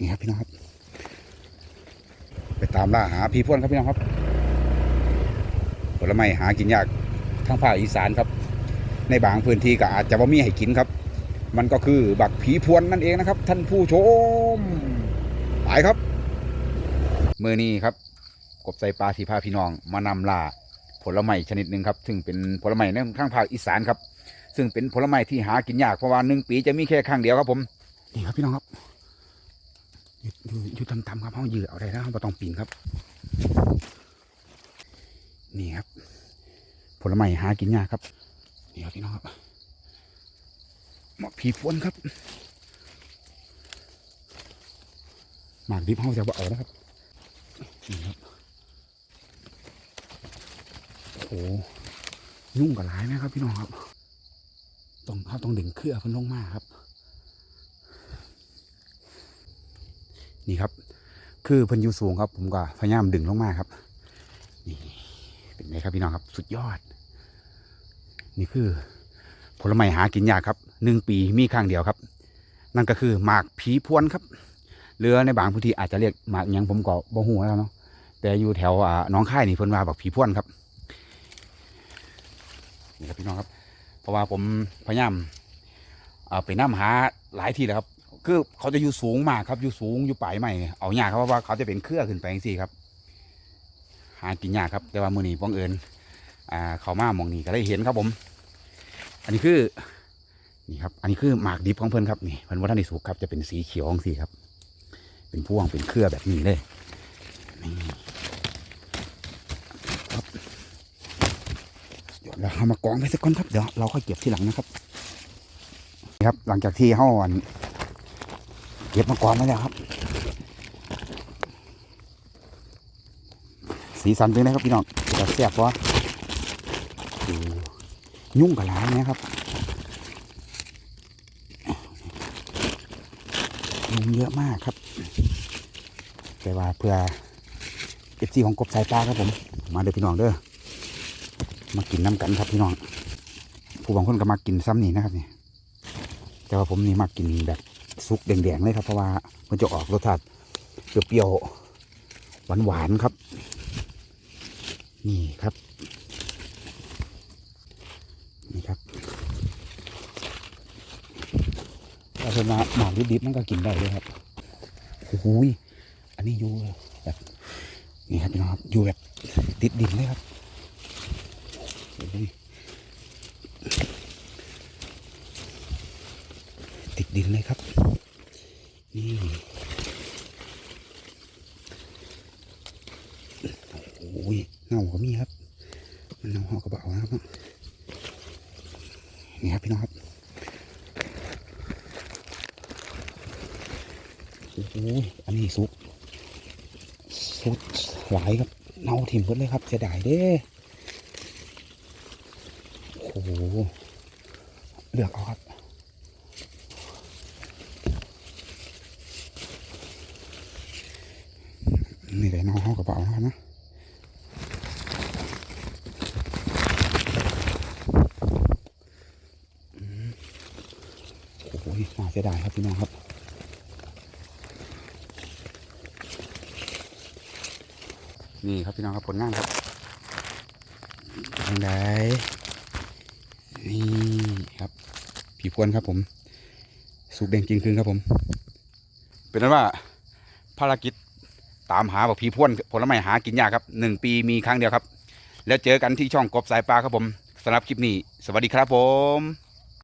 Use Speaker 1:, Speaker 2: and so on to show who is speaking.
Speaker 1: นี่ครับพี่น้องครับ ไปตามล่าหาผีพ่วนครับพี่น้องครับผลไม้หากินยากทั้งภาคอีสานครับ ในบางพื้นที่ก็อาจจะว่ามีให้กินครับ มันก็คือบักผีพวนนั่นเองนะครับ ท่านผู้ชมไปครับมือนี้ครับกบใส่ปลาสีพาพี่น้องมานำล่าผลไม้ชนิดหนึ่งครับ ซึ่งเป็นผลไม้ในข้างภาคอีสานครับ ซึ่งเป็นผลไม้ที่หากินยากเพราะว่าหนึ่งปีจะมีแค่ครั้งเดียวครับผม นี่ครับพี่น้องครับ อยู่อยู่อยู่ทำๆครับห้องยืดเอาได้แล้วเราต้องปีนครับ นี่ครับ ผลไม้หากินยากครับนี่ครับพี่น้องครับหมอกผีพวนครับหมากดิบห้องจะบ่เอาแล้วครับนี่ครับโอ้ยุ่งกับหลายไหมครับพี่น้องครับ ต้องเขาต้องดึงเครือเพิ่นลงมาครับ นี่ครับ คือเพิ่นอยู่สูงครับ ผมก็พยายามดึงลงมาครับ นี่เป็นไงครับพี่น้องครับ สุดยอด นี่คือ ผลไม้หากินยากครับหนึ่งปีมีครั้งเดียวครับ นั่นก็คือหมากผีพวนครับเรือในบางพื้นที่อาจจะเรียกหมากยังผมก็บ่ฮู้แล้วเนาะแต่อยู่แถวอ่าน้องค่ายนี่เพิ่นว่าบักผีพวนครับนี่ครับพี่น้องครับ เพราะว่าผมพยายามไปน้ำหาหลายที่แล้วครับ คือเขาจะอยู่สูงมากครับอยู่สูงอยู่ปลายใหม่เอาหยากครับเพราะว่าเขาจะเป็นเครือขึ้นไปอย่างสี่ครับ หากินยากครับ แต่ว่ามือนี้บังเอิญอ่าเขามามองนี้ก็ได้เห็นครับผม อันนี้คือนี่ครับ อันนี้คือหมากดิบของเพิ่อนครับนี่เพิ่อนว่าท่านได้สุกครับจะเป็นสีเขียวของสีครับ เป็นพวงเป็นเครือแบบนี้เลยนี่ครับเดี๋ยวเราเอามากองไว้สักก่อนครับเดี๋ยวเราค่อยเก็บทีหลังนะครับนี่ครับหลังจากที่ห่ออัน เก็บมากองไว้แล้วครับ สีสันเป็นไงครับพี่น้องจะแซ่บวะยุ่งกับหลายนะครับยุงเยอะมากครับ แต่ว่าเพื่อเอฟซีของกบสายตาครับผม มาเด้อพี่น้องเด้อมากินน้ำกันครับพี่น้อง ผู้บางคนก็มากินซ้ำนี่นะครับนี่แต่ว่าผมนี่มากินแบบ ซุกแดงๆเลยครับเพราะว่ามันจะออกรสชาติเปรี้ยวๆหวานๆครับ นี่ครับนี่ครับถ้าเป็นมาหมากดิบๆมันก็กินได้เลยครับโอ้โหยอันนี้อยู่แบบนี่ครับพี่น้องครับอยู่แบบติดดินเลยครับโอ้ยติดดินเลยครับ นี่โอ้ยเน่าก็มีครับ มันเน่าหอกระเป๋านะครับนี่ครับพี่น้องครับโอ้โหอันนี้สุกสุดหลายครับเน่าถิ่มหมดเลยครับเสียดายเด้โอ้โหเลือกเอาครับ นี่เลยเน่าห่อกระเป๋านะครับนะโอ้โหน่าเสียดายครับพี่น้องครับนี่ครับพี่น้องครับผลงานครับยังไงนี่ครับ ผีพวนครับผม สุกแดงจริงคืนครับผม เป็นนั้นว่าภารกิจ ตามหาบอกผีพวนผลไม้หากินยากครับหนึ่งปีมีครั้งเดียวครับ แล้วเจอกันที่ช่องกบสายปลาครับผมสำหรับคลิปนี้ สวัสดีครับผม